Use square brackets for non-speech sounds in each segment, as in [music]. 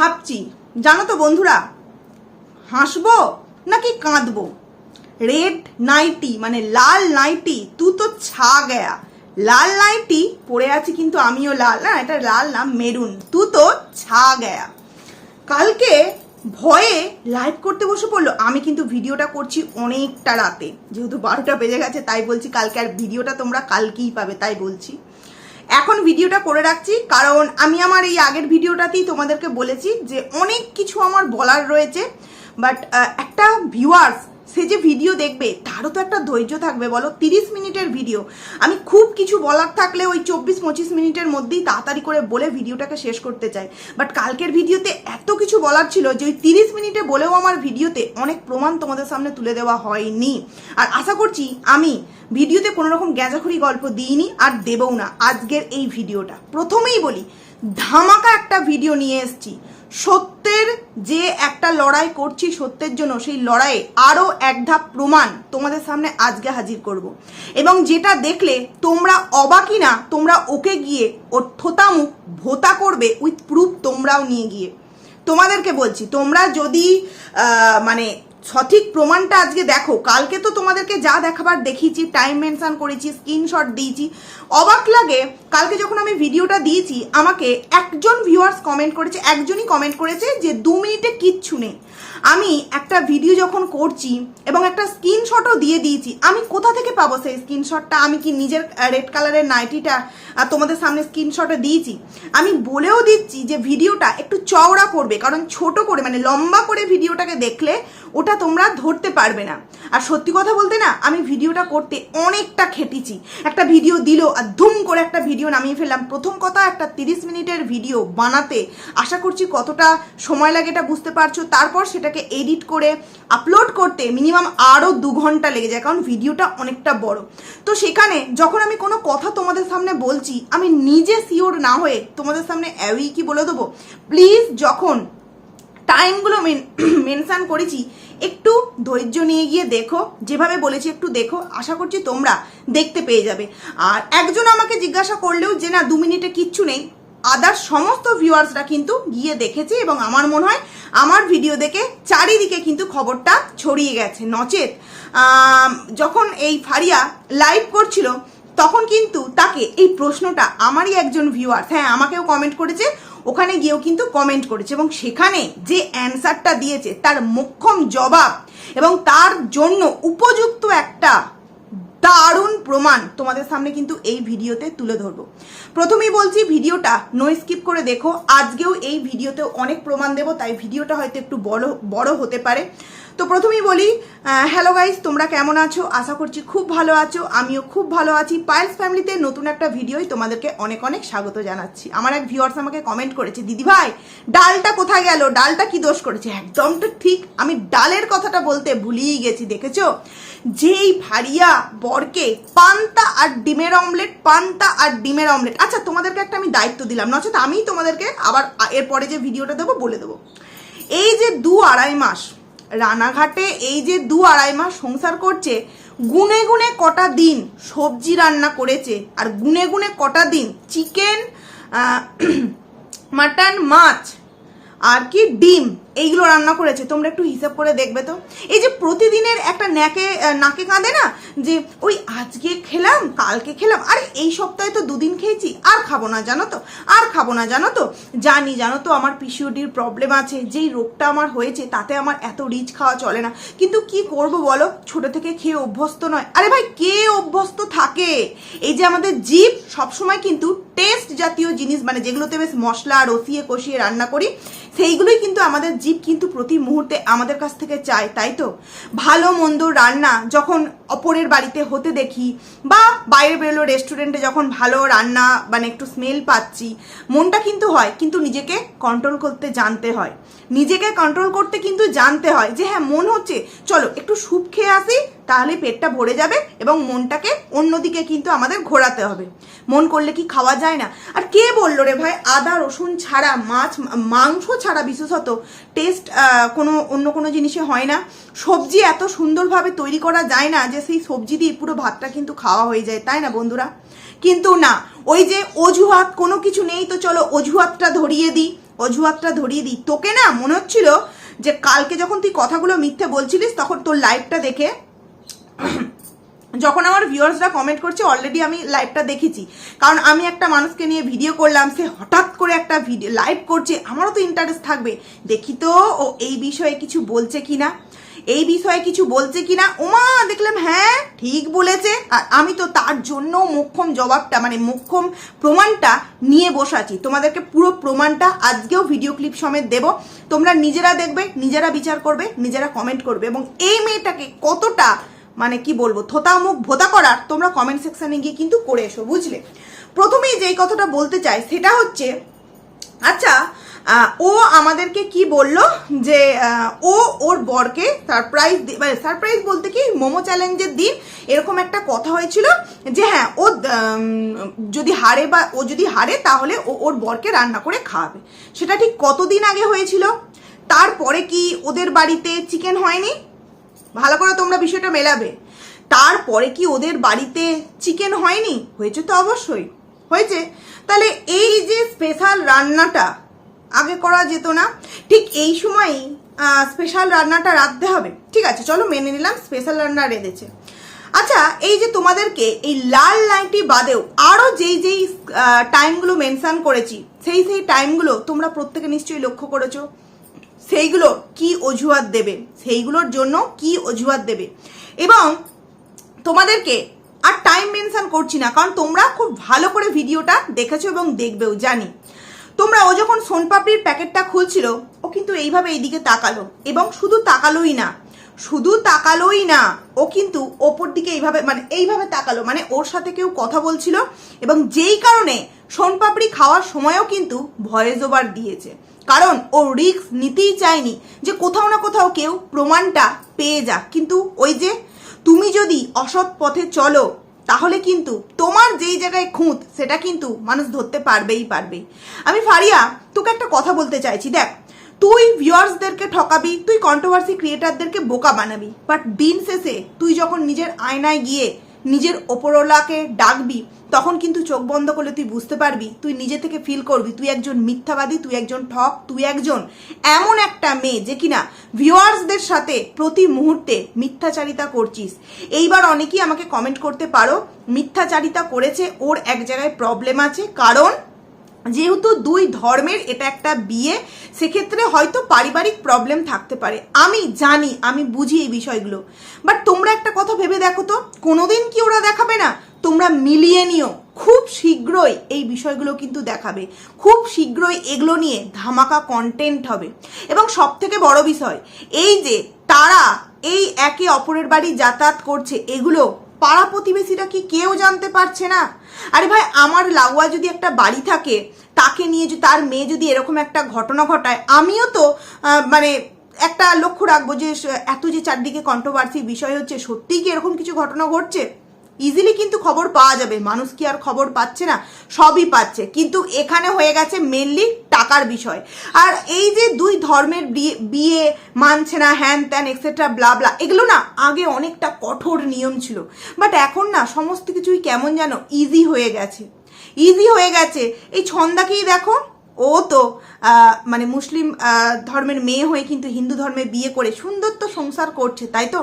ভাবছি। জানো তো বন্ধুরা, হাসবো নাকি কাঁদবো? রেড নাইটি মানে লাল নাইটি তু তো ছা গয়া। লাল নাইটি, পরে আছি কিন্তু আমিও লাল, না, এটা লাল না, মেরুন। তু তো ছা গয়া। কালকে ভয়ে লাইভ করতে বসে পড়ল। আমি কিন্তু ভিডিওটা করছি অনেকটা রাতে। যেহেতু বারোটা বেজে গেছে, তাই বলছি কালকে আর ভিডিওটা তোমরা কালকেই পাবে, তাই বলছি। এখন ভিডিওটা করে রাখছি, কারণ আমি আমার এই আগের ভিডিওটাতেই তোমাদেরকে বলেছি যে অনেক কিছু আমার বলার রয়েছে বাট একটা ভিউয়ার্স সে যে ভিডিও দেখবে, তারও তো একটা ধৈর্য থাকবে, বলো? তিরিশ মিনিটের ভিডিও আমি খুব কিছু বলার থাকলে ওই চব্বিশ, পঁচিশ মিনিটের মধ্যেই তাড়াতাড়ি করে বলে ভিডিওটাকে শেষ করতে চাই। বাট কালকের ভিডিওতে এত কিছু বলার ছিল যে ওই তিরিশ মিনিটে বলেও আমার ভিডিওতে অনেক প্রমাণ তোমাদের সামনে তুলে দেওয়া হয়নি। আর আশা করছি আমি ভিডিওতে কোনো রকম গ্যাজাখুরি গল্প দিইনি আর দেবও না আজকের এই ভিডিওটা প্রথমেই বলি, ধামাকা একটা ভিডিও নিয়ে এসেছি। সত্যের যে একটা লড়াই করছি সত্যের জন্য, সেই লড়াইয়ে আরও এক ধাপ প্রমাণ তোমাদের সামনে আজকে হাজির করব। এবং যেটা দেখলে তোমরা অবাকই না, তোমরা ওকে গিয়ে ওর থোতামুখ ভোতা করবে উইথ প্রুফ তোমরাও নিয়ে গিয়ে। তোমাদেরকে বলছি, তোমরা যদি মানে সঠিক প্রমাণটা আজকে দেখো, কালকে তো তোমাদেরকে যা দেখাবার দেখিয়েছি টাইম মেনশন করেছি স্ক্রিনশট দিয়েছি, অবাক লাগে কালকে যখন আমি ভিডিওটা দিয়েছি, আমাকে একজন ভিউয়ার্স কমেন্ট করেছে, একজনই কমেন্ট করেছে যে দু মিনিটে কিচ্ছু নেই। আমি একটা ভিডিও যখন করছি এবং একটা স্ক্রিনশটও দিয়ে দিয়েছি, আমি কোথা থেকে পাবো সেই স্ক্রিনশটটা আমি কি নিজের রেড কালারের নাইটিটা তোমাদের সামনে স্ক্রিনশটে দিয়েছি? আমি বলেও দিচ্ছি যে ভিডিওটা একটু চওড়া করবে, কারণ ছোট করে মানে লম্বা করে ভিডিওটাকে দেখলে ওটা তোমরা ধরতে পারবে না। আর সত্যি কথা বলতে না, আমি ভিডিওটা করতে অনেকটা খেটেছি। একটা ভিডিও দিল আর ধুম করে একটা ভিডিও নামিয়ে ফেললাম। প্রথম কথা, একটা তিরিশ মিনিটের ভিডিও বানাতে আশা করছি কতটা সময় লাগে এটা বুঝতে পারছ। তারপর সেটাকে এডিট করে আপলোড করতে মিনিমাম আরও দু ঘণ্টা লেগে যায়, কারণ ভিডিওটা অনেকটা বড়। তো সেখানে যখন আমি কোনো কথা তোমাদের সামনে বলছি, আমি নিজে সিওর না হয়ে তোমাদের সামনে অ্যাওই কি বলে দেবো? প্লিজ যখন টাইমগুলো [clears throat] মেনশান করেছি একটু ধৈর্য নিয়ে গিয়ে দেখো। যেভাবে বলেছি একটু দেখো। আশা করছি তোমরা দেখতে পেয়ে যাবে। আর একজন আমাকে জিজ্ঞাসা করলেও যে না, দু মিনিটে কিচ্ছু নেই। আদার সমস্ত ভিউয়ার্সরা কিন্তু গিয়ে দেখেছে এবং আমার মনে হয় আমার ভিডিও দেখে চারিদিকে কিন্তু খবরটা ছড়িয়ে গেছে, নচেত। যখন এই ফারিয়া লাইভ করছিল, তখন কিন্তু তাকে এই প্রশ্নটা আমারই একজন ভিউয়ার হ্যাঁ আমাকেও কমেন্ট করেছে ওখানে গিয়েও কিন্তু কমেন্ট করেছে এবং সেখানে যে অ্যান্সারটা দিয়েছে, তার মোক্ষম জবাব এবং তার জন্য উপযুক্ত একটা দারুণ প্রমাণ তোমাদের সামনে কিন্তু এই ভিডিওতে তুলে ধরবো। প্রথমেই বলছি, ভিডিওটা নো স্কিপ করে দেখো। আজকেও এই ভিডিওতে অনেক প্রমাণ দেবো, তাই ভিডিওটা হয়তো একটু বড় বড় হতে পারে। তো প্রথমেই বলি হ্যালো গাইস তোমরা কেমন আছো? আশা করছি খুব ভালো আছো, আমিও খুব ভালো আছি। পায়েলস ফ্যামিলিতে নতুন একটা ভিডিওই তোমাদেরকে অনেক অনেক স্বাগত জানাচ্ছি। আমার এক ভিউয়ার্স আমাকে কমেন্ট করেছে, দিদি ভাই, ডালটা কোথায় গেল? ডালটা কি দোষ করেছে? একদম তো ঠিক, আমি ডালের কথাটা বলতে ভুলিয়েই গেছি, দেখেছ? যেই ভারিয়া বরকে পান্তা আর ডিমের অমলেট, পান্তা আর ডিমের অমলেট। আচ্ছা তোমাদেরকে একটা আমি দায়িত্ব দিলাম। নচেত আমি তোমাদেরকে আবার এরপরে যে ভিডিওটা দেবো, বলে দেবো। এই যে দু আড়াই মাস রানাঘাটে, এই যে দু আড়াই মাস সংসার করছে, গুনে গুনে কটা দিন সবজি রান্না করেছে, আর গুনে গুনে কটা দিন চিকেন [clears throat] মাটন, মাছ, আর কি ডিম। এইগুলো রান্না করেছে তোমরা একটু হিসাব করে দেখবে তো। এই যে প্রতিদিনের একটা আহ, নাকে কাঁদে না যে ওই আজকে খেলাম কালকে খেলাম আরে এই সপ্তাহে তো দুদিন খেয়েছি আর খাব না জানো তো আর খাব না জানো তো জানি জানো তো আমার পিসিওডির প্রবলেম আছে যেই রোগটা আমার হয়েছে তাতে আমার এত রিচ খাওয়া চলে না। কিন্তু কি করব বলো ছোট থেকে খেয়ে অভ্যস্ত নয়। আরে ভাই কে অভ্যস্ত থাকে? এই যে আমাদের জীব সবসময় কিন্তু টেস্ট জাতীয় জিনিস মানে যেগুলোতে বেশ মশলা রসিয়ে কষিয়ে রান্না করি সেইগুলোই কিন্তু আমাদের জীব কিন্তু প্রতি মুহূর্তে আমাদের কাছ থেকে চায়, তাই তো? ভালো, মন্দ রান্না যখন অপরের বাড়িতে হতে দেখি বা বাইরে বেরোলো রেস্টুরেন্টে যখন ভালো রান্না মানে একটু স্মেল পাচ্ছি, মনটা কিন্তু হয়, কিন্তু নিজেকে কন্ট্রোল করতে জানতে হয়। নিজেকে কন্ট্রোল করতে কিন্তু জানতে হয় যে হ্যাঁ মন হচ্ছে, চলো একটু স্যুপ খেয়ে আসি তাহলে পেটটা ভরে যাবে এবং মনটাকে অন্যদিকে কিন্তু আমাদের ঘোরাতে হবে। মন করলে কি খাওয়া যায় না? আর কে বলল রে ভাই, আদা, রসুন ছাড়া, মাছ, মাংস ছাড়া বিশেষত টেস্ট কোনো অন্য কোনো জিনিসে হয় না। সবজি এত সুন্দরভাবে তৈরি করা যায় না যে সেই সবজি দিয়ে পুরো ভাতটা কিন্তু খাওয়া হয়ে যায়, তাই না বন্ধুরা? কিন্তু না, ওই যে অজুহাত কোনো কিছু নেই তো চলো অজুহাতটা ধরিয়ে দিই, অজুহাতটা ধরিয়ে দিই। তোকে না মনে হচ্ছিল যে কালকে যখন তুই কথাগুলো মিথ্যে বলছিলিস তখন তোর লাইভটা দেখে [coughs] যখন আমার ভিউয়ার্সরা কমেন্ট করছে অলরেডি আমি লাইভটা দেখেছি। কারণ আমি একটা মানুষকে নিয়ে ভিডিও করলাম, সে হঠাৎ করে একটা ভিডিও লাইভ করছে, আমারও তো ইন্টারেস্ট থাকবে। দেখি তো ও এই বিষয়ে কিছু বলছে কিনা? এই বিষয়ে কিছু বলছে কিনা? ওমা, দেখলাম হ্যাঁ ঠিক বলেছে। আর আমি তো তার জন্য মোক্ষম জবাবটা মানে মোক্ষম প্রমাণটা নিয়ে বসে আছি। তোমাদেরকে পুরো প্রমাণটা আজকেও ভিডিও ক্লিপ সমেত দেব। তোমরা নিজেরা দেখবে, নিজেরা বিচার করবে, নিজেরা কমেন্ট করবে। এবং এই মেয়েটাকে কতটা মানে কি বলব, থোতা মুখ ভোতা করার তোমরা কমেন্ট সেকশনে গিয়ে কিন্তু করে এসো, বুঝলে? প্রথমেই যেই কথাটা বলতে চাই সেটা হচ্ছে আচ্ছা ও আমাদেরকে কি বলল যে ও ওর বরকে সারপ্রাইজ মানে সারপ্রাইজ বলতে কি, মোমো চ্যালেঞ্জের দিন এরকম একটা কথা হয়েছিল যে হ্যাঁ ও যদি হারে বা ও যদি হারে তাহলে ও ওর বরকে রান্না করে খাওয়াবে। সেটা ঠিক কতদিন আগে হয়েছিল? তারপরে কি ওদের বাড়িতে চিকেন হয়নি? ভালো করে তোমরা বিষয়টা মেলাবে। তারপরে কি ওদের বাড়িতে চিকেন হয়নি? হয়েছে তো অবশ্যই। হয়েছে। তাহলে এই যে স্পেশাল রান্নাটা, আগে করা যেত না, ঠিক এই সময়ই স্পেশাল রান্নাটা রাখতে হবে। ঠিক আছে, চলো মেনে নিলাম স্পেশাল রান্না রেঁধেছে। আচ্ছা এই যে তোমাদেরকে এই লাল লাইনটি বাদেও আরও যেই যেই টাইমগুলো মেনশান করেছি, সেই সেই টাইমগুলো তোমরা প্রত্যেকে নিশ্চয়ই লক্ষ্য করেছ। সেইগুলো কি অজুহাত দেবে? সেইগুলোর জন্য কি অজুহাত দেবে? এবং তোমাদেরকে আর টাইম মেনশন করছি না, কারণ তোমরা খুব ভালো করে ভিডিওটা দেখেছ এবং দেখবেও, জানি। তোমরা ও যখন সোনপাপড়ির প্যাকেটটা খুলছিল, ও কিন্তু এইভাবে এইদিকে তাকালো। এবং শুধু তাকালোই না, শুধু তাকালোই না, ও কিন্তু ওপর দিকে এইভাবে মানে এইভাবে তাকালো। মানে ওর সাথে কেউ কথা বলছিল এবং যেই কারণে সোনপাপড়ি খাওয়ার সময়ও কিন্তু ভয়েস ওভার দিয়েছে। কারণ ও রিস্ক নিতেই চায়নি যে কোথাও না কোথাও কেউ প্রমাণটা পেয়ে যাক। কিন্তু ওই যে তুমি যদি অসৎ পথে চলো, তাহলে কিন্তু তোমার যেই জায়গায় খুঁত, সেটা কিন্তু মানুষ ধরতে পারবেই পারবে। আমি ফারিয়া, তোকে একটা কথা বলতে চাইছি। দেখ, তুই ভিউয়ার্সদেরকে ঠকাবি, তুই কন্ট্রোভার্সি ক্রিয়েটারদেরকে বোকা বানাবি বাট দিন শেষে তুই যখন নিজের আয়নায় গিয়ে নিজের ওপরওয়ালাকে ডাকবি, তখন কিন্তু চোখ বন্ধ করলে তুই বুঝতে পারবি, তুই নিজে থেকে ফিল করবি, তুই একজন মিথ্যাবাদী, তুই একজন ঠক, তুই একজন এমন একটা মেয়ে যে কিনা ভিউয়ার্সদের সাথে প্রতি মুহূর্তে মিথ্যাচারিতা করছিস। এইবার অনেকেই আমাকে কমেন্ট করতে পারো, মিথ্যাচারিতা করেছে, ওর এক জায়গায় প্রবলেম আছে, কারণ যেহেতু দুই ধর্মের এটা একটা বিয়ে, সেক্ষেত্রে হয়তো পারিবারিক প্রবলেম থাকতে পারে। আমি জানি, আমি বুঝি এই বিষয়গুলো। বাট তোমরা একটা কথা ভেবে দেখো তো, কোনোদিন কি ওরা দেখাবে না? তোমরা মিলিয়ে নিও। খুব শীঘ্রই এই বিষয়গুলো কিন্তু দেখাবে। খুব শীঘ্রই এগুলো নিয়ে ধামাকা কন্টেন্ট হবে। এবং সব থেকে বড় বিষয়, এই যে তারা এই একে অপরের বাড়ি যাতায়াত করছে, এগুলো পাড়া প্রতিবেশীরা কি কেউ জানতে পারছে না? আরে ভাই, আমার লাগোয়া যদি একটা বাড়ি থাকে, তাকে নিয়ে যদি তার মেয়ে যদি এরকম একটা ঘটনা ঘটায়, আমিও তো মানে একটা লক্ষ্য রাখব যে, এত যে চারদিকে কন্ট্রোভার্সি বিষয় হচ্ছে, সত্যিই কি এরকম কিছু ঘটনা ঘটছে? ইজিলি কিন্তু খবর পাওয়া যাবে। মানুষ কি আর খবর পাচ্ছে না? সবই পাচ্ছে। কিন্তু এখানে হয়ে গেছে মেনলি টাকার বিষয়। আর এই যে দুই ধর্মের বিয়ে, মানছে না, হ্যান ত্যান এক্সেট্রা ব্লা ব্লা এগুলো না আগে অনেকটা কঠোর নিয়ম ছিল। বাট এখন না সমস্ত কিছুই কেমন যেন ইজি হয়ে গেছে। ইজি হয়ে গেছে। এই ছন্দাকেই দেখো। ও তো মানে মুসলিম ধর্মের মেয়ে হয়ে কিন্তু হিন্দু ধর্মে বিয়ে করে সুন্দর তো সংসার করছে, তাই তো?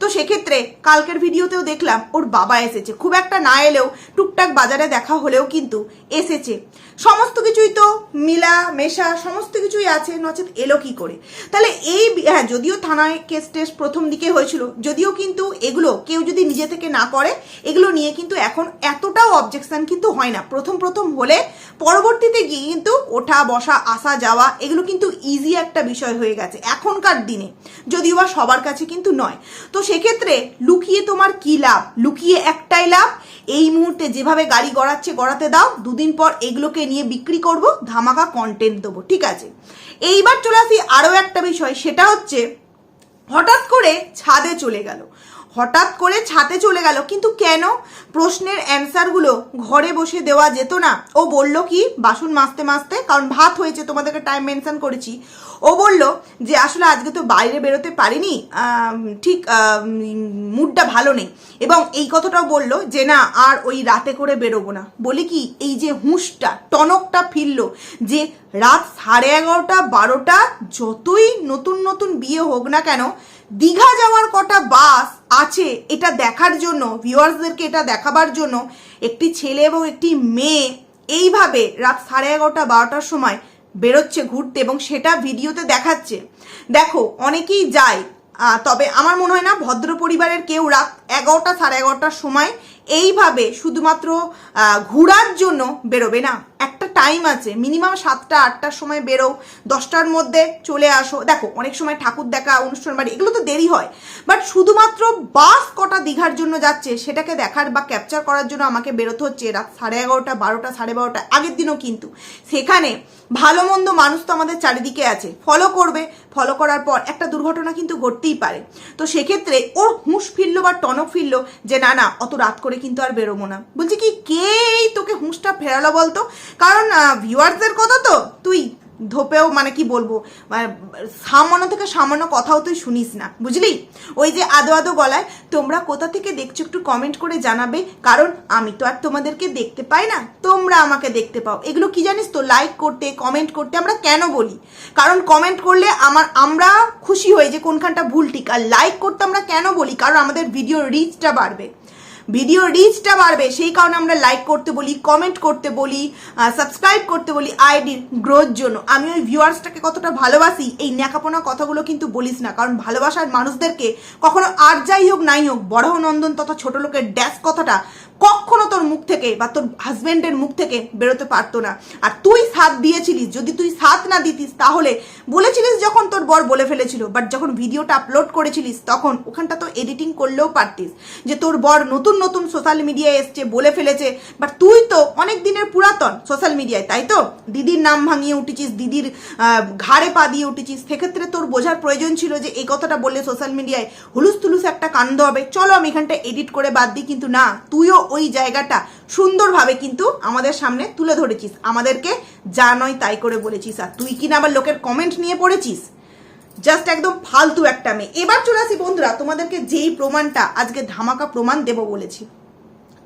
তো সেক্ষেত্রে কালকের ভিডিওতেও দেখলাম, ওর বাবা এসেছে। খুব একটা না এলেও টুকটাক বাজারে দেখা হলেও কিন্তু এসেছে। সমস্ত কিছুই তো মিলা, মেশা, সমস্ত কিছুই আছে, নচেত এলো কি করে? তাহলে এই হ্যাঁ যদিও থানায় কেস টেস প্রথম দিকে হয়েছিল, যদিও কিন্তু এগুলো কেউ যদি নিজে থেকে না করে, এগুলো নিয়ে কিন্তু এখন এতটাও অবজেকশন কিন্তু হয় না। প্রথম প্রথম হলে পরবর্তীতে গিয়ে কিন্তু ওঠা, বসা আসা যাওয়া, এগুলো কিন্তু ইজি একটা বিষয় হয়ে গেছে এখনকার দিনে। যদিও বা সবার কাছে কিন্তু নয়। তো সেক্ষেত্রে লুকিয়ে তোমার কি লাভ? লুকিয়ে একটাই লাভ, এই মুহূর্তে যেভাবে গাড়ি গড়াচ্ছে গড়াতে দাও, দুদিন পর এগুলোকে নিয়ে বিক্রি করব, ধামাকা কন্টেন্ট দেবো, ঠিক আছে? এইবার চলে আসি আরও একটা বিষয়, সেটা হচ্ছে হঠাৎ করে ছাদে চলে গেল। হঠাৎ করে ছাতে চলে গেল। কিন্তু কেন? প্রশ্নের অ্যান্সারগুলো ঘরে বসে দেওয়া যেত না। ও বলল কি, বাসন মাজতে মাজতে, কারণ ভাত হয়েছে, তোমাদেরকে টাইম মেনশন করেছি। ও বলল যে, আসলে আজকে তো বাইরে বেরোতে পারিনি। ঠিক মুডটা ভালো নেই। এবং এই কথাটাও বলল যে, না, আর ওই রাতে করে বেরোবো না। বলি কি, এই যে হুঁশটা, টনকটা ফিরল যে, রাত সাড়ে এগারোটা, বারোটা, যতই নতুন নতুন বিয়ে হোক না কেন দীঘা যাওয়ার কটা বাস আছে এটা দেখার জন্য ভিউয়ার্সদেরকে এটা দেখাবার জন্য একটি ছেলে এবং একটি মেয়ে এইভাবে রাত সাড়ে এগারোটা, বারোটার সময় বেরোচ্ছে ঘুরতে এবং সেটা ভিডিওতে দেখাচ্ছে। দেখো, অনেকেই যায় তবে আমার মনে হয় না ভদ্র পরিবারের কেউ রাত এগারোটা সাড়ে এগারোটার সময় এইভাবে শুধুমাত্র ঘোরার জন্য বেরোবে না। একটা টাইম আছে মিনিমাম সাতটা, আটটার সময় বেরো, দশটার মধ্যে চলে আসো। দেখো, অনেক সময় ঠাকুর দেখা, অনুষ্ঠান বাড়ি, এগুলো তো দেরি হয়। বাট শুধুমাত্র বাস কটা দীঘার জন্য যাচ্ছে, সেটাকে দেখার বা ক্যাপচার করার জন্য আমাকে বেরোতে হচ্ছে রাত সাড়ে এগারোটা, বারোটা, সাড়ে বারোটা, আগের দিনও কিন্তু। সেখানে ভালো মন্দ মানুষ তো আমাদের চারিদিকে আছে। ফলো করবে ফলো করার পর একটা দুর্ঘটনা কিন্তু ঘটতেই পারে। তো সেক্ষেত্রে ওর হুঁশ ফিরলো বা টনক ফিরলো যে, না না, অত রাত করে কিন্তু আর বেরোবো না। বলছি, কি? কে তোকে হুঁশটা ফেরালো বলতো? কারণ ভিউয়ার্সদের কথা তো। তুই ধোপেও মানে কি বলব? মানে সামান্য থেকে সামান্য কথাও তুই শুনিস না, বুঝলি? ওই যে আদো আদো গলায়, তোমরা কোথা থেকে দেখছ একটু কমেন্ট করে জানাবে, কারণ আমি তো আর তোমাদেরকে দেখতে পাই না, তোমরা আমাকে দেখতে পাও। এগুলো কি জানিস তো লাইক করতে কমেন্ট করতে আমরা কেন বলি? কারণ কমেন্ট করলে আমার, আমরা খুশি হই যে কোনখানটা ভুল ঠিক, আর লাইক করতে আমরা কেন বলি? কারণ আমাদের ভিডিও রিচটা বাড়বে। ভিডিও রিচটা বাড়বে। সেই কারণে আমরা লাইক করতে বলি কমেন্ট করতে বলি সাবস্ক্রাইব করতে বলি আইডির গ্রোথ জন্য। আমি ওই ভিউয়ার্সটাকে কতটা ভালোবাসি, এই ন্যাকাপোনা কথাগুলো কিন্তু বলিস না। কারণ ভালোবাসার মানুষদেরকে কখনো আর যাই হোক, নাই হোক, বড় নন্দন তথা ছোট লোকের ড্যাশ কথাটা কখনো তোর মুখ থেকে বা তোর হাজবেন্ডের মুখ থেকে বেরোতে পারতো না। আর তুই সাথ দিয়েছিলিস, যদি তুই সাথ না দিতিস তাহলে বলেছিলিস যখন তোর বর বলে ফেলেছিল বাট যখন ভিডিওটা আপলোড করেছিলিস তখন ওখানটা তো এডিটিং করলেও পারতিস। যে তোর বর নতুন নতুন সোশ্যাল মিডিয়ায় এসছে, বলে ফেলেছে বাট তুই তো অনেক দিনের পুরাতন সোশ্যাল মিডিয়ায় তাই তো? দিদির নাম ভাঙিয়ে উঠেছিস, দিদির ঘাড়ে পা দিয়ে উঠেছিস, সেক্ষেত্রে তোর বোঝার প্রয়োজন ছিল যে এই কথাটা বললে সোশ্যাল মিডিয়ায় হুলুস তুলুস একটা কাণ্ড হবে। চলো আমি এখানটা এডিট করে বাদ দিই, কিন্তু না, তুইও ওই জায়গাটা সুন্দরভাবে কিন্তু আমাদের সামনে তুলে ধরেছিস। আমাদেরকে যা নয় তাই করে বলেছিস। আর তুই কিনা আবার লোকের কমেন্ট নিয়ে পড়েছিস? জাস্ট একদম ফালতু একটা মেয়ে। এবার চলে আসি বন্ধুরা, তোমাদেরকে যেই প্রমাণটা আজকে ধামাকা প্রমাণ দেব বলেছি।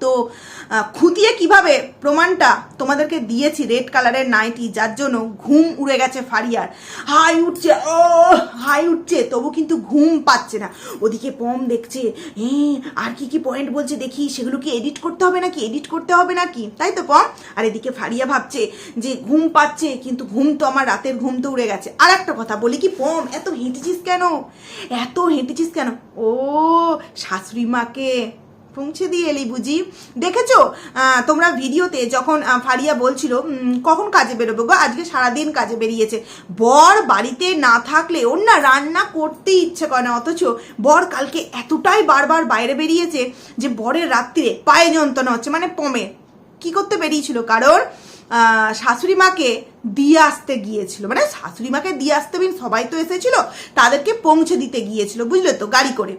তো খুঁটিয়ে কীভাবে প্রমাণটা তোমাদেরকে দিয়েছি রেড কালারের নাইটি যার জন্য ঘুম উড়ে গেছে ফারিয়ার। হাই উঠছে ও হাই উঠছে, তবু কিন্তু ঘুম পাচ্ছে না। ওদিকে পম দেখছে হ্যাঁ আর কি কি পয়েন্ট বলছে দেখি, সেগুলো কি এডিট করতে হবে নাকি? এডিট করতে হবে নাকি? তাই তো, পম? আর এদিকে ফারিয়া ভাবছে যে ঘুম পাচ্ছে, কিন্তু ঘুম তো আমার রাতের ঘুম তো উড়ে গেছে। আর একটা কথা বলি কি, পম, এত হেঁটেছিস কেন? এত হেঁটেছিস কেন? ও, শাশুড়ি মাকে। পৌঁছে দিয়ে এলি বুঝি? দেখেছ? তোমরা ভিডিওতে যখন ফারিয়া বলছিল কখন কাজে বেরোবে গো? আজকে সারাদিন কাজে বেরিয়েছে। বর বাড়িতে না থাকলে ওর না রান্না করতে ইচ্ছে করে না, অথচ বর কালকে এতটাই বারবার বাইরে বেরিয়েছে যে বরের রাত্রিরে পায়ে যন্ত্রণা হচ্ছে মানে পমে। কি করতে বেরিয়েছিল? কারণ শাশুড়ি মাকে দিয়ে আসতে গিয়েছিল। মানে শাশুড়ি মাকে দিয়ে আসতে সবাই তো এসেছিল, তাদেরকে পৌঁছে দিতে গিয়েছিল, বুঝলে তো, গাড়ি করে।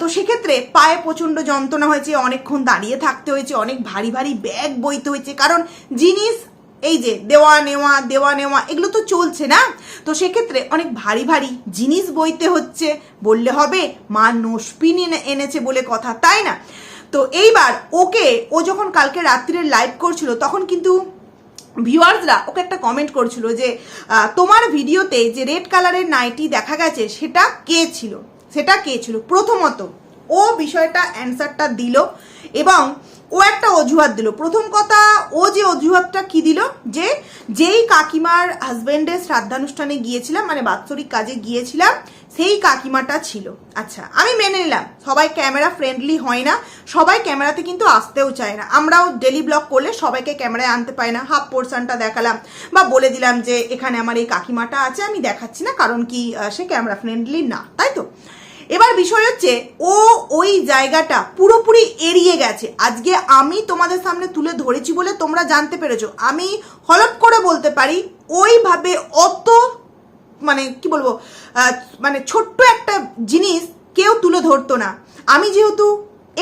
তো সেক্ষেত্রে পায়ে প্রচণ্ড যন্ত্রণা হয়েছে, অনেকক্ষণ দাঁড়িয়ে থাকতে হয়েছে, অনেক ভারী ভারী ব্যাগ বইতে হয়েছে। কারণ জিনিস, এই যে দেওয়া নেওয়া দেওয়া নেওয়া, এগুলো তো চলছে না। তো সেক্ষেত্রে অনেক ভারী ভারী জিনিস বইতে হচ্ছে, বললে হবে, মা নসপিন এনে- এনেছে বলে কথা, তাই না? তো এইবার ওকে, ও যখন কালকে রাত্রিরে লাইভ করছিল, তখন কিন্তু ভিউয়ার্সরা ওকে একটা কমেন্ট করছিল যে তোমার ভিডিওতে যে রেড কালারের নাইটি দেখা গেছে, সেটা কে ছিল? সেটা কে ছিল? প্রথমত, ও বিষয়টা অ্যান্সারটা দিল এবং ও একটা অজুহাত দিল। প্রথম কথা, ও যে অজুহাতটা কি দিল? যে যেই কাকিমার হাজবেন্ডের শ্রাদ্ধানুষ্ঠানে গিয়েছিলাম মানে বাৎসরিক কাজে গিয়েছিলাম, সেই কাকিমাটা ছিল। আচ্ছা আমি মেনে নিলাম, সবাই ক্যামেরা ফ্রেন্ডলি হয় না, সবাই ক্যামেরাতে কিন্তু আসতেও চায় না। আমরাও ডেলি ব্লগ করলে সবাইকে ক্যামেরায় আনতে পারি না। হাফ পোর্শনটা দেখালাম বা বলে দিলাম যে, এখানে আমার এই কাকিমাটা আছে, আমি দেখাচ্ছি না, কারণ কি সে ক্যামেরা ফ্রেন্ডলি না। তাই তো? এবার বিষয় হচ্ছে, ও ওই জায়গাটা পুরোপুরি এড়িয়ে গেছে। আজকে আমি তোমাদের সামনে তুলে ধরেছি বলে তোমরা জানতে পেরেছ। আমি হলপ করে বলতে পারি, ওইভাবে অত মানে কি বলব মানে ছোট্ট একটা জিনিস কেউ তুলে ধরতো না। আমি যেহেতু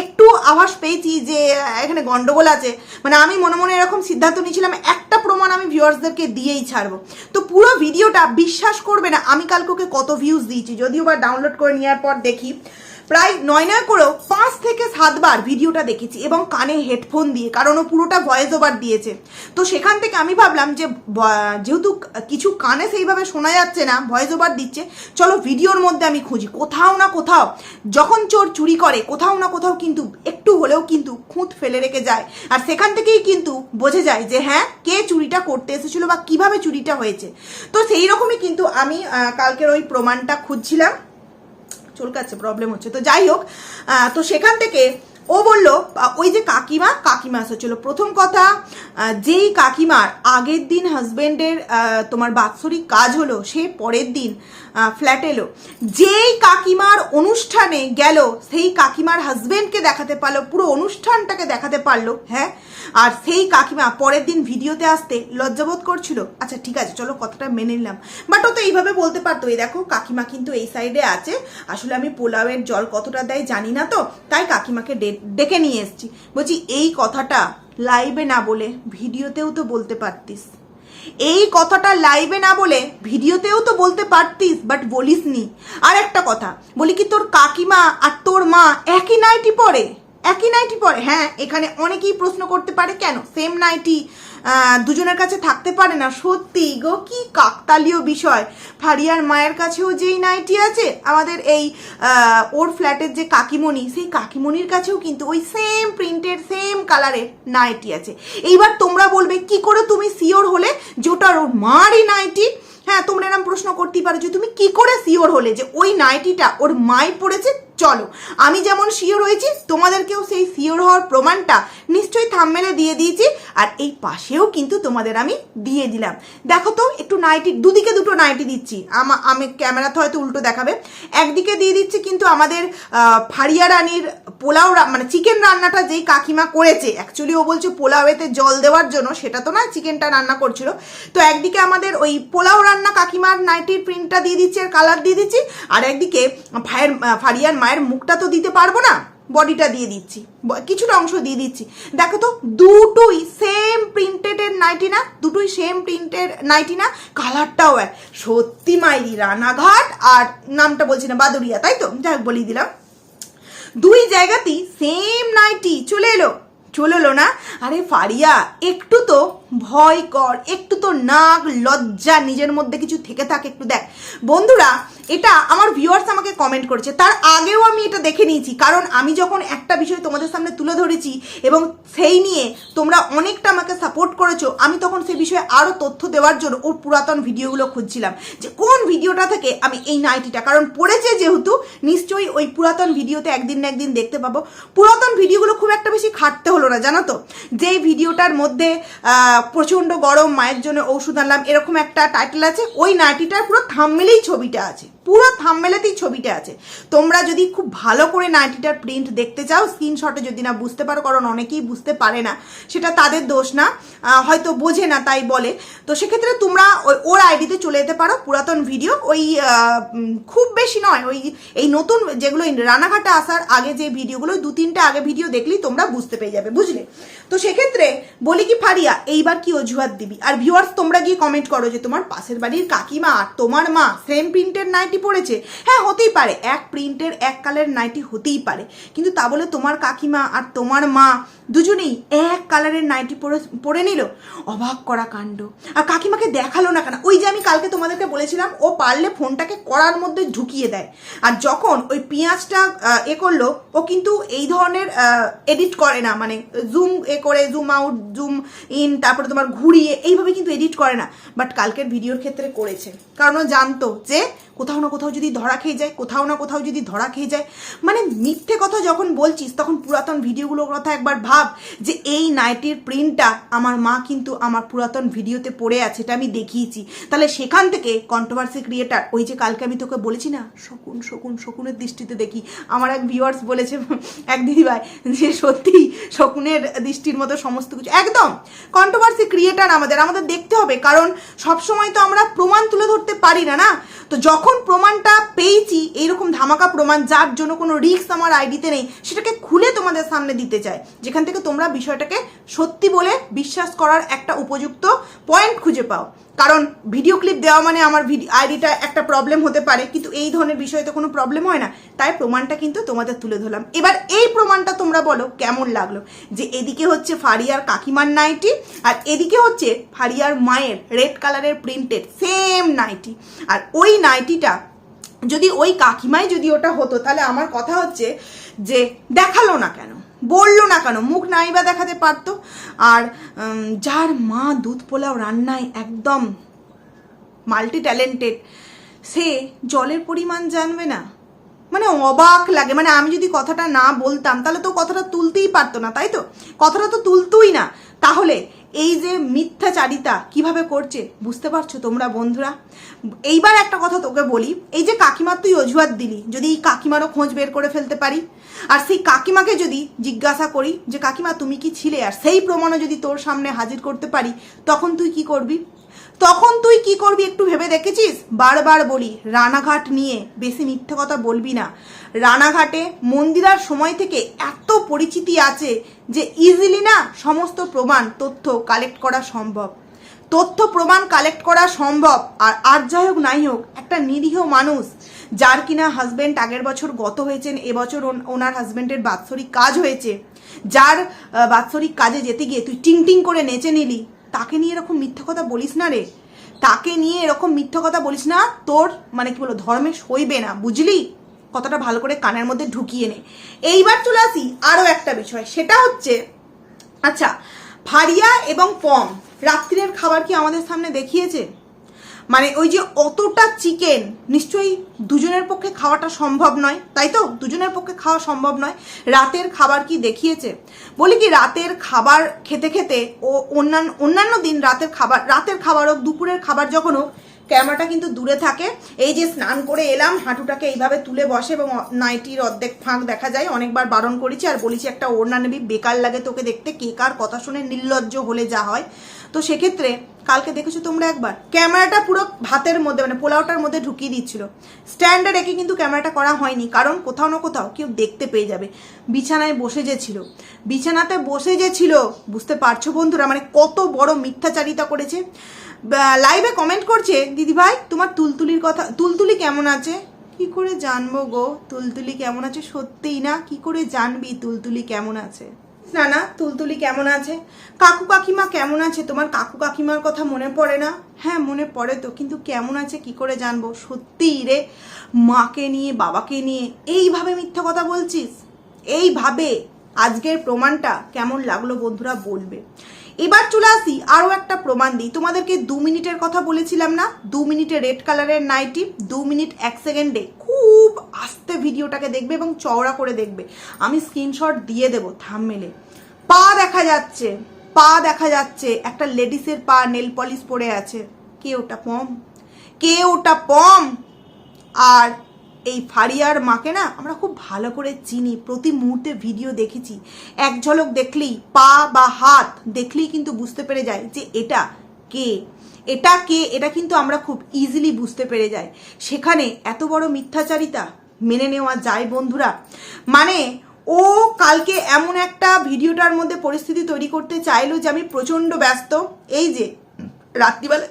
একটু আভাস পেয়েছি যে এখানে গন্ডগোল আছে। মানে আমি মনে মনে এরকম সিদ্ধান্ত নিয়েছিলাম, একটা প্রমাণ আমি ভিউয়ার্সদেরকে দিয়েই ছাড়বো। তো পুরো ভিডিওটা বিশ্বাস করবে না, আমি কালকে কত ভিউজ দিয়েছি, যদিও বা ডাউনলোড করে নেওয়ার পর দেখি। প্রায় নয় নয় করেও পাঁচ থেকে সাতবার ভিডিওটা দেখেছি এবং কানে হেডফোন দিয়ে, কারণ ও পুরোটা ভয়েস ওভার দিয়েছে। তো সেখান থেকে আমি ভাবলাম যে যেহেতু কিছু কানে সেইভাবে শোনা যাচ্ছে না ভয়েস ওভার দিচ্ছে, চলো ভিডিওর মধ্যে আমি খুঁজি। কোথাও না কোথাও, যখন চোর চুরি করে, কোথাও না কোথাও কিন্তু একটু হলেও কিন্তু খুঁত ফেলে রেখে যায়। আর সেখান থেকেই কিন্তু বোঝা যায় যে হ্যাঁ কে চুরিটা করতে এসেছিল বা কীভাবে চুরিটা হয়েছে। তো সেই রকমই কিন্তু আমি কালকের ওই প্রমাণটা খুঁজছিলাম। চুলকাচ্ছে প্রবলেম হচ্ছে। তো যাই হোক তো সেখান থেকে ও বলল ওই যে কাকিমা কাকিমা এসেছিল। প্রথম কথা যেই কাকিমার আগের দিন হাজবেন্ডের তোমার বাৎসরিক কাজ হলো, সে পরের দিন ফ্ল্যাট এলো। যেই কাকিমার অনুষ্ঠানে গেল, সেই কাকিমার হাজবেন্ডকে দেখাতে পারল, পুরো অনুষ্ঠানটাকে দেখাতে পারল হ্যাঁ? আর সেই কাকিমা পরের দিন ভিডিওতে আসতে লজ্জাবোধ করছিল। আচ্ছা ঠিক আছে, চলো কথাটা মেনে নিলাম। বাট ও তো এইভাবে বলতে পারতো, এই দেখো, কাকিমা কিন্তু এই সাইডে আছে। আসলে আমি পোলাওয়ের জল কতটা দেয় জানি না তো, তাই কাকিমাকে ডেকে নিয়ে এসেছি। বলছি, এই কথাটা লাইভে না বলে, ভিডিওতেও তো বলতে পারতিস। এই কথাটা লাইভে না বলে ভিডিওতেও তো বলতে পারতিস বাট বলিস নি আর একটা কথা, বলি কি তোর কাকিমা আর তোর মা একই নাইটি পরে একই নাইটি পরে হ্যাঁ এখানে অনেকেই প্রশ্ন করতে পারে, কেন? সেম নাইটি দুজনের কাছে থাকতে পারে না। সত্যি গো, কি কাকতালীয় বিষয়। ফারিয়ার মায়ের কাছেও যেই নাইটি আছে, আমাদের এই ওর ফ্ল্যাটের যে কাকিমণি, সেই কাকিমণির কাছেও কিন্তু ওই সেম প্রিন্টের সেম কালারের নাইটি আছে। এইবার তোমরা বলবে, কি করে তুমি সিওর হলে ওটা ওর মারই নাইটি? হ্যাঁ তোমরা এরকম প্রশ্ন করতেই পারো যে, তুমি কি করে সিওর হলে যে ওই নাইটিটা ওর মাই পড়েছে চলো, আমি যেমন শিওর হয়েছি, তোমাদেরকেও সেই শিওর হওয়ার প্রমাণটা নিশ্চয়ই থামমেলে দিয়ে দিয়েছি। আর এই পাশেও কিন্তু তোমাদের আমি দিয়ে দিলাম। দেখো তো একটু নাইটি দুদিকে দুটো নাইটি দিচ্ছি। আমা ক্যামেরাতে হয়তো উল্টো দেখাবে। একদিকে দিয়ে দিচ্ছি কিন্তু আমাদের ফারিয়া রানীর পোলাও মানে চিকেন রান্নাটা যেই কাকিমা করেছে অ্যাকচুয়ালি ও বলছে পোলাওয়েতে জল দেওয়ার জন্য সেটা তো না চিকেনটা রান্না করছিল। তো একদিকে আমাদের ওই পোলাও রান্না কাকিমার নাইটির প্রিন্টটা দিয়ে দিচ্ছি আর কালার দিয়ে দিচ্ছি আর একদিকে ভাইয়ের আহ, ফারিয়ার মায়ের মুখটা তো দিতে পারব না। বডিটা দিয়ে দিচ্ছি। কিছুটা অংশ দিয়ে দিচ্ছি। দেখো তো, দুটোই সেম প্রিন্টেডের নাইটি না? দুটোই সেম প্রিন্টের নাইটি না? কালারটাও এক। সত্যি মাইরি, রানাঘাট আর নামটা বলছি না বাদুরিয়া তাই তো? যাই বলিয়ে দিলাম। দুই জায়গাতেই সেম নাইটি চলে এলো। চলে এলো না? আরে ফারিয়া, একটু তো ভয় কর, একটু তো নাক লজ্জা, নিজের মধ্যে কিছু থেকে থাকে, একটু দেখ। বন্ধুরা এটা আমার ভিউয়ার্স আমাকে কমেন্ট করেছে। তার আগেও আমি এটা দেখে নিয়েছি, কারণ আমি যখন একটা বিষয় তোমাদের সামনে তুলে ধরেছি এবং সেই নিয়ে তোমরা অনেকটা আমাকে সাপোর্ট করেছ, আমি তখন সেই বিষয়ে আরও তথ্য দেওয়ার জন্য ওর পুরাতন ভিডিওগুলো খুঁজছিলাম যে কোন ভিডিওটা থেকে আমি এই নাইটিটা, কারণ পড়েছে যেহেতু নিশ্চয়ই ওই পুরাতন ভিডিওতে একদিন না একদিন দেখতে পাবো। পুরাতন ভিডিওগুলো খুব একটা বেশি খাটতে হলো না, জানো তো? যেই ভিডিওটার মধ্যে প্রচণ্ড গরম, মায়ের জন্য ওষুধ আনলাম, এরকম একটা টাইটেল আছে, ওই নাইটিটার পুরো থামমেলেই ছবিটা আছে। পুরো থামমেলেতেই ছবিটা আছে। তোমরা যদি খুব ভালো করে নাইটিটার প্রিন্ট দেখতে চাও স্ক্রিনশটে যদি না বুঝতে পারো, কারণ অনেকেই বুঝতে পারে না, সেটা তাদের দোষ না হয়তো বোঝে না, তাই বলে। তো সেক্ষেত্রে তোমরা ওর আইডিতে চলে যেতে পারো, পুরাতন ভিডিও ওই খুব বেশি নয়, ওই, এই নতুন যেগুলো রানাঘাটে আসার আগে যে ভিডিওগুলো দু তিনটে আগে ভিডিও দেখলেই তোমরা বুঝতে পেয়ে যাবে, বুঝলে? তো সেক্ষেত্রে বলি কি ফারিয়া, এইবার কি অজুহাত দিবি? আর ভিউয়ার্স তোমরা গিয়ে কমেন্ট করো যে তোমার পাশের বাড়ির কাকিমা আর তোমার মা সেম প্রিন্টের নাইটি পরেছে? হ্যাঁ হতেই পারে। এক প্রিন্টের এক কালের নাইটি হতেই পারে। কিন্তু তা বলে তোমার কাকিমা আর তোমার মা দুজনেই এক কালারের নাইটি পরে পরে নিল। অবাক করা কাণ্ড। আর কাকিমাকে দেখাল না কেন? ওই যে আমি কালকে তোমাদেরকে বলেছিলাম, ও পারলে ফোনটাকে করার মধ্যে ঢুকিয়ে দেয়। আর যখন ওই পেঁয়াজটা এ করল, ও কিন্তু এই ধরনের এডিট করে না। মানে জুম এ করে জুম আউট জুম ইন তারপরে তোমার ঘুরিয়ে, এইভাবে কিন্তু এডিট করে না। বাট কালকের ভিডিওর ক্ষেত্রে করেছে। কারণ ও জানতো যে কোথাও না কোথাও যদি ধরা খেয়ে যায়, কোথাও না কোথাও যদি ধরা খেয়ে যায় মানে মিথ্যে কথা যখন বলছিস, তখন পুরাতন ভিডিওগুলোর কথা একবার ভাব যে এই নাইটির প্রিন্টটা আমার মা কিন্তু আমার পুরাতন ভিডিওতে পড়ে আছে, এটা আমি দেখিয়েছি। তাহলে সেখান থেকে কন্ট্রোভার্সি ক্রিয়েটার ওই যে কালকে আমি তোকে বলেছি না, শকুন শকুন, শকুনের দৃষ্টিতে দেখি, আমার এক ভিউয়ার্স বলেছে, এক দিদিভাই, যে সত্যি শকুনের দৃষ্টির মতো সমস্ত কিছু। একদম কন্ট্রোভার্সি ক্রিয়েটার আমাদের আমাদের দেখতে হবে, কারণ সবসময় তো আমরা প্রমাণ তুলে ধরতে পারি না না? তো যখন প্রমাণটা পেয়েছি, এইরকম ধামাকা প্রমাণ, যার জন্য কোনো রিস্ক আমার আইডিতে নেই, সেটাকে খুলে তোমাদের সামনে দিতে চাই, যেখান থেকে তোমরা বিষয়টাকে সত্যি বলে বিশ্বাস করার একটা উপযুক্ত পয়েন্ট খুঁজে পাও। কারণ ভিডিও ক্লিপ দেওয়া মানে আমার ভিডিও আইডিটা একটা প্রবলেম হতে পারে, কিন্তু এই ধরনের বিষয়ে তো কোনো প্রবলেম হয় না। তাই প্রমাণটা কিন্তু তোমাদের তুলে ধরলাম। এবার এই প্রমাণটা তোমরা বলো, কেমন লাগল? যে এদিকে হচ্ছে ফারিয়ার কাকিমার নাইটি, আর এদিকে হচ্ছে ফারিয়ার মায়ের রেড কালারের প্রিন্টেড সেম নাইটি। আর ওই নাইটিটা, যদি ওই কাকিমাই যদি ওটা হতো, তাহলে আমার কথা হচ্ছে যে দেখাল না কেন? বলল না কেন? মুখ নাই বা দেখাতে পারতো। আর যার মা দুধ পোলাও রান্নায় একদম মাল্টি ট্যালেন্টেড সে জলের পরিমাণ জানবে না। মানে অবাক লাগে। মানে আমি যদি কথাটা না বলতাম, তাহলে তো কথাটা তুলতেই পারতো না, তাই তো? কথাটা তো তুলতোই না। তাহলে এই যে মিথ্যাচারিতা কীভাবে করছে, বুঝতে পারছ তোমরা বন্ধুরা? এইবার একটা কথা তোকে বলি, এই যে কাকিমার তুই অজুহাত দিলি, যদি এই কাকিমারও খোঁজ বের করে ফেলতে পারি, আর সেই কাকিমাকে যদি জিজ্ঞাসা করি যে, কাকিমা, তুমি কি ছিলে? আর সেই প্রমাণও যদি তোর সামনে হাজির করতে পারি, তখন তুই কি করবি? তখন তুই কি করবি একটু ভেবে দেখেছিস? বারবার বলি, রানাঘাট নিয়ে বেশি মিথ্যে কথা বলবি না। রানাঘাটে মন্দিরার সময় থেকে এত পরিচিতি আছে যে ইজিলি না সমস্ত প্রমাণ, তথ্য কালেক্ট করা সম্ভব। তথ্য প্রমাণ কালেক্ট করা সম্ভব আর আর যাই হোক নাই হোক, একটা নিরীহ মানুষ যার কিনা হাজব্যান্ড আগের বছর গত হয়েছেন এবছর ওন- ওনার হাজব্যান্ডের বাৎসরিক কাজ হয়েছে। যার বাৎসরিক কাজে যেতে গিয়ে তুই টিং টিং করে নেচে নিলি, তাকে নিয়ে এরকম মিথ্যা কথা বলিস না রে। তাকে নিয়ে এরকম মিথ্যা কথা বলিস না, তোর মানে কি বলো ধর্মে সইবে না, বুঝলি? কথাটা ভালো করে কানের মধ্যে ঢুকিয়ে নে। এইবার চলে আসি আরও একটা বিষয়, সেটা হচ্ছে আচ্ছা ফারিয়া এবং পম রাত্রির খাবার কি আমাদের সামনে দেখিয়েছে? মানে ওই যে অতটা চিকেন, নিশ্চয়ই দুজনের পক্ষে খাওয়াটা সম্ভব নয়, তাই তো? দুজনের পক্ষে খাওয়া সম্ভব নয়, রাতের খাবার কি দেখিয়েছে? বলি কি, রাতের খাবার খেতে খেতে ও অন্যান্য অন্যান্য দিন রাতের খাবার রাতের খাবার হোক, দুপুরের খাবার যখন হোক ক্যামেরাটা কিন্তু দূরে থাকে। এই যে স্নান করে এলাম, হাঁটুটাকে এইভাবে তুলে বসে এবং নাইটির অর্ধেক ফাঁক দেখা যায়। অনেকবার বারণ করেছি আর বলেছি, একটা ওড়না নেবি, বেকার লাগে তোকে দেখতে। কে কার কথা শুনে নির্লজ্জ হলে যা হয়। তো সেক্ষেত্রে কালকে দেখেছ তোমরা একবার? ক্যামেরাটা পুরো ভাতের মধ্যে মানে পোলাওটার মধ্যে ঢুকিয়ে দিচ্ছিল। স্ট্যান্ডে রেখে কিন্তু ক্যামেরাটা করা হয়নি, কারণ কোথাও না কোথাও কেউ দেখতে পেয়ে যাবে। বিছানায় বসে যে ছিল। বিছানাতে বসে যে ছিল, বুঝতে পারছ বন্ধুরা মানে কত বড় মিথ্যাচারিতা করেছে। লাইভে কমেন্ট করছে, দিদি ভাই, তোমার তুলতুলির কথা, তুলতুলি কেমন আছে? কি করে জানব গো? তুলতুলি কেমন আছে? সত্যিই না, কি করে জানবি তুলতুলি কেমন আছে? না না তুলতুলি কেমন আছে? কাকু কাকিমা কেমন আছে? তোমার কাকু কাকিমার কথা মনে পড়ে না? হ্যাঁ মনে পড়ে তো, কিন্তু কেমন আছে কি করে জানব? সত্যিই রে, মাকে নিয়ে, বাবাকে নিয়ে, এইভাবে মিথ্যা কথা বলছিস? এইভাবে, আজকের প্রমাণটা কেমন লাগল বন্ধুরা বলবে। এবার চলে আসি আরও একটা প্রমাণ দিই। তোমাদেরকে দু মিনিটের কথা বলেছিলাম না? দু মিনিটে রেড কালারের নাইটি দু মিনিট এক সেকেন্ডে খুব আস্তে ভিডিওটাকে দেখবে এবং চওড়া করে দেখবে। আমি স্ক্রিনশট দিয়ে দেবো থামমেলে পা দেখা যাচ্ছে, পা দেখা যাচ্ছে, একটা লেডিসের পা নেল পলিশ পরে আছে। কে ওটা পম? কে ওটা পম? আর এই ফারিয়ার মাকে না আমরা খুব ভালো করে চিনি, প্রতি মুহূর্তে ভিডিও দেখেছি। এক ঝলক দেখলেই পা বা হাত দেখলেই কিন্তু বুঝতে পেরে যায় যে এটা কে। এটা কে, এটা কিন্তু আমরা খুব ইজিলি বুঝতে পেরে যাই। সেখানে এত বড় মিথ্যাচারিতা মেনে নেওয়া যায় বন্ধুরা। মানে ও কালকে এমন একটা ভিডিওটার মধ্যে পরিস্থিতি তৈরি করতে চাইলো যে আমি প্রচণ্ড ব্যস্ত। এই যে, রাত্রিবেলা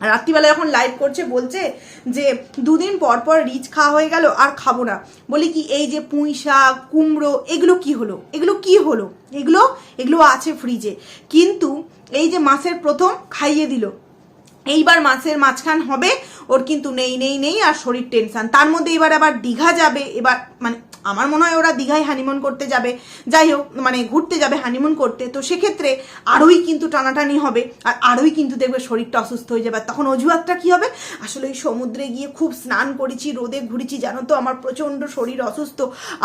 রাত্রিবেলা যখন লাইভ করছে, বলছে যে, দুদিন পর পর রিচ খাওয়া হয়ে গেল, আর খাব না। বলি কি, এই যে পুঁই শাক, কুমড়ো, এগুলো কি হলো? এগুলো কি হলো? এগুলো এগুলো আছে ফ্রিজে কিন্তু এই যে মাসের প্রথম খাইয়ে দিল। এইবার মাসের মাঝখান হবে, ওর কিন্তু নেই নেই নেই, আর শরীর টেনশান তার মধ্যে এবার আবার দীঘা যাবে, এবার মানে আমার মনে হয় ওরা দীঘায় হানিমুন করতে যাবে। যাই হোক মানে ঘুরতে যাবে হানিমুন করতে। তো সেক্ষেত্রে আরোই কিন্তু টানাটানি হবে, আর আরোই কিন্তু দেখবে শরীরটা অসুস্থ হয়ে যাবে। তখন অজুহাতটা কি হবে? আসলে ওই সমুদ্রে গিয়ে খুব স্নান করেছি, রোদে ঘুরেছি, জানো তো, আমার প্রচণ্ড শরীর অসুস্থ।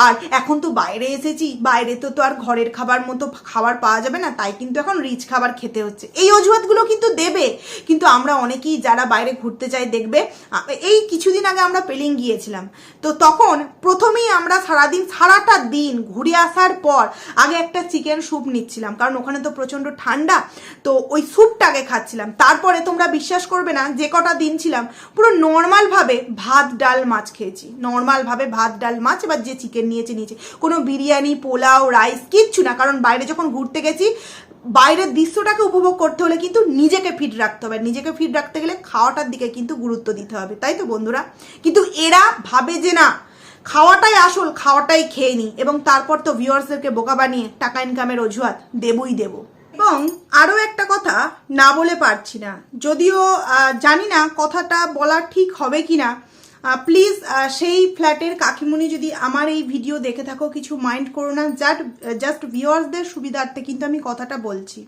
আর এখন তো বাইরে এসেছি, বাইরে তো তো আর ঘরের খাবার মতো খাবার পাওয়া যাবে না, তাই কিন্তু এখন রিচ খাবার খেতে হচ্ছে। এই অজুহাতগুলো কিন্তু দেবে, কিন্তু আমরা অনেকেই যারা বাইরে ঘুরতে যাই দেখবে এই কিছুদিন আগে আমরা পেলিং গিয়েছিলাম। তো তখন প্রথমেই আমরা সারাদিন, সারাটা দিন ঘুরে আসার পর আগে একটা চিকেন স্যুপ নিচ্ছিলাম। কারণ ওখানে তো প্রচণ্ড ঠান্ডা, তো ওই স্যুপটা আগে খাচ্ছিলাম। তারপরে তোমরা বিশ্বাস করবে না, যে কটা দিন ছিলাম, পুরো নর্মালভাবে ভাত, ডাল, মাছ খেয়েছি। নর্মালভাবে ভাত, ডাল, মাছ, এবার যে চিকেন নিয়েছে নিয়েছে। কোনো বিরিয়ানি, পোলাও রাইস কিচ্ছু না। কারণ বাইরে যখন ঘুরতে গেছি, বাইরের দৃশ্যটাকে উপভোগ করতে হলে কিন্তু নিজেকে ফিট রাখতে হবে। নিজেকে ফিট রাখতে গেলে খাওয়াটার দিকে কিন্তু গুরুত্ব দিতে হবে। তাই তো বন্ধুরা? কিন্তু এরা ভাবে যে না খাওয়াটাই আসল, খাওয়াটাই খেয়ে নি এবং তারপর তো ভিউয়ার্সদেরকে বোকা বানিয়ে টাকা ইনকামের অজুহাত দেবই দেবো। এবং আরও একটা কথা না বলে পারছি না। যদিও জানি না কথাটা বলা ঠিক হবে কি না প্লিজ সেই ফ্ল্যাটের কাকিমুনি যদি আমার এই ভিডিও দেখে থাকো, কিছু মাইন্ড করো না জাস্ট জাস্ট ভিউয়ার্সদের সুবিধার্থে কিন্তু আমি কথাটা বলছি।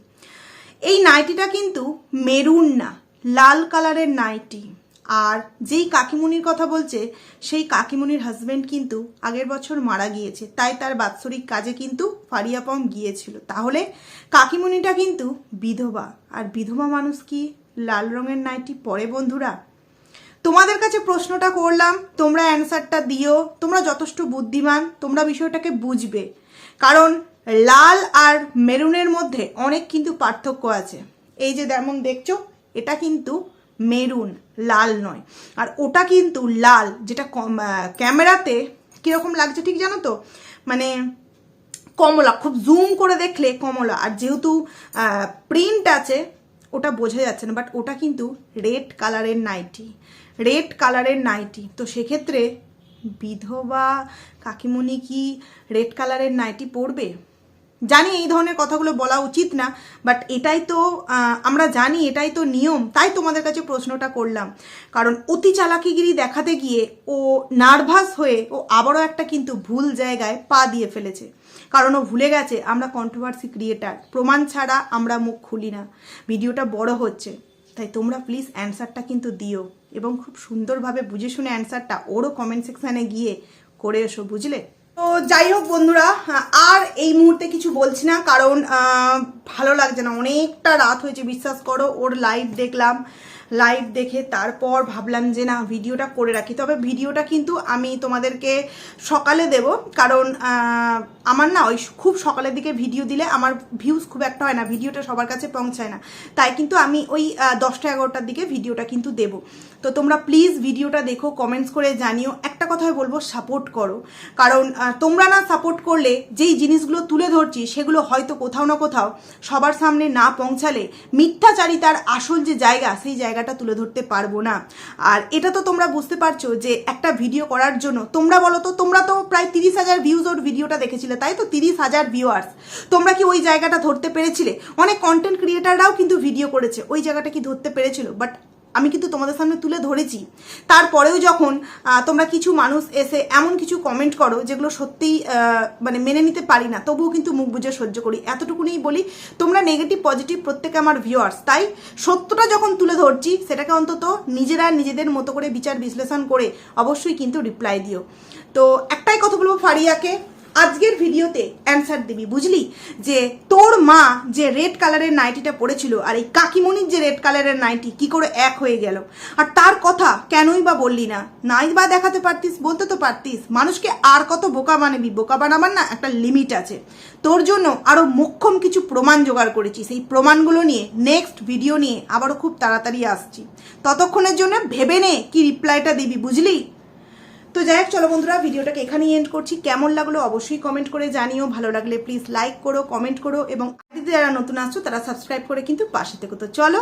এই নাইটিটা কিন্তু মেরুন না, লাল কালারের নাইটি আর যেই কাকিমুনির কথা বলছে, সেই কাকিমুনির হাজব্যান্ড কিন্তু আগের বছর মারা গিয়েছে, তাই তার বাৎসরিক কাজে কিন্তু ফারিয়াপম গিয়েছিল। তাহলে কাকিমুনিটা কিন্তু বিধবা, আর বিধবা মানুষ কি লাল রঙের নাইটি পরে, বন্ধুরা? তোমাদের কাছে প্রশ্নটা করলাম, তোমরা অ্যান্সারটা দিও, তোমরা যথেষ্ট বুদ্ধিমান, তোমরা বিষয়টাকে বুঝবে। কারণ লাল আর মেরুনের মধ্যে অনেক কিন্তু পার্থক্য আছে। এই যে যেমন দেখছ, এটা কিন্তু মেরুন। লাল নয়। আর ওটা কিন্তু লাল, যেটা ক্যামেরাতে কীরকম লাগছে ঠিক জানো তো? মানে কমলা, খুব জুম করে দেখলে কমলা। আর যেহেতু প্রিন্ট আছে, ওটা বোঝা যাচ্ছে না বাট ওটা কিন্তু রেড কালারের নাইটি। রেড কালারের নাইটি। তো সেক্ষেত্রে বিধবা কাকিমণি কি রেড কালারের নাইটি পরবে? জানি এই ধরনের কথাগুলো বলা উচিত না বাট এটাই তো আমরা জানি এটাই তো নিয়ম, তাই তোমাদের কাছে প্রশ্নটা করলাম। কারণ অতি চালাকিগিরি দেখাতে গিয়ে ও নার্ভাস হয়ে ও আবারও একটা কিন্তু ভুল জায়গায় পা দিয়ে ফেলেছে। কারণ ও ভুলে গেছে, আমরা কন্ট্রোভার্সি ক্রিয়েটার প্রমাণ ছাড়া আমরা মুখ খুলি না। ভিডিওটা বড় হচ্ছে, তাই তোমরা প্লিজ অ্যান্সারটা কিন্তু দিও এবং খুব সুন্দরভাবে বুঝে শুনে অ্যান্সারটা ওরও কমেন্ট সেকশানে গিয়ে করে এসো, বুঝলে? তো যাই হোক বন্ধুরা, আর এই মুহূর্তে কিছু বলছি না, কারণ ভালো লাগছে না। অনেকটা রাত হয়েছে, বিশ্বাস করো, ওর লাইভ দেখলাম। লাইভ দেখে তারপর ভাবলাম যে, না, ভিডিওটা করে রাখি। তবে ভিডিওটা কিন্তু আমি তোমাদেরকে সকালে দেব, কারণ আমার না ওই খুব সকালের দিকে ভিডিও দিলে আমার ভিউজ খুব একটা হয় না, ভিডিওটা সবার কাছে পৌঁছায় না। তাই কিন্তু আমি ওই দশটা এগারোটার দিকে ভিডিওটা কিন্তু দেব। তো তোমরা প্লিজ ভিডিওটা দেখো কমেন্টস করে জানিও। একটা কথাই বলব সাপোর্ট করো। কারণ তোমরা না সাপোর্ট করলে যেই জিনিসগুলো তুলে ধরছি, সেগুলো হয়তো কোথাও না কোথাও সবার সামনে না পৌঁছালে মিথ্যাচারিতার আসল যে জায়গা, সেই জায়গাটা তুলে ধরতে পারব না। আর এটা তো তোমরা বুঝতে পারছ যে একটা ভিডিও করার জন্য, তোমরা বলো তো, তোমরা তো প্রায় তিরিশ হাজার ভিউজ ওর ভিডিওটা দেখেছিলে, তাই তো? তিরিশ হাজার ভিউয়ার্স তোমরা কি ওই জায়গাটা ধরতে পেরেছিলে? অনেক কন্টেন্ট ক্রিয়েটাররাও কিন্তু ভিডিও করেছে, ওই জায়গাটা কি ধরতে পেরেছিল? বাট আমি কিন্তু তোমাদের সামনে তুলে ধরেছি। তারপরেও যখন তোমরা কিছু মানুষ এসে এমন কিছু কমেন্ট করো যেগুলো সত্যিই মানে মেনে নিতে পারি না, তবুও কিন্তু মুখ বুঝে সহ্য করি। এতটুকুনেই বলি, তোমরা নেগেটিভ পজিটিভ প্রত্যেকে আমার ভিউয়ার্স তাই সত্যটা যখন তুলে ধরছি, সেটাকে অন্তত নিজেরা নিজেদের মতো করে বিচার বিশ্লেষণ করে অবশ্যই কিন্তু রিপ্লাই দিও। তো একটাই কথা বলব ফারিয়াকে আজকের ভিডিওতে অ্যান্সার দিবি, বুঝলি? যে তোর মা যে রেড কালারের নাইটিটা পরেছিল আর এই কাকিমণির যে রেড কালারের নাইটি কি করে এক হয়ে গেল? আর তার কথা কেনই বা বললি না? নাই বা দেখাতে পারতিস, বলতে তো পারতিস। মানুষকে আর কত বোকা বানাবি? বোকা বানাবার না একটা লিমিট আছে। তোর জন্য আরও মোক্ষম কিছু প্রমাণ জোগাড় করেছি সেই প্রমাণগুলো নিয়ে নেক্সট ভিডিও নিয়ে আবারও খুব তাড়াতাড়ি আসছি। ততক্ষণের জন্য ভেবে নে কি রিপ্লাইটা দিবি, বুঝলি? তো যাই হোক, চলো বন্ধুরা, ভিডিওটাকে এখানেই এন্ড করছি। কেমন লাগল অবশ্যই কমেন্ট করে জানিও। ভালো লাগলে প্লিজ লাইক করো কমেন্ট করো এবং যারা নতুন আসছো, তারা সাবস্ক্রাইব করে কিন্তু পাশে থেকে। তো চলো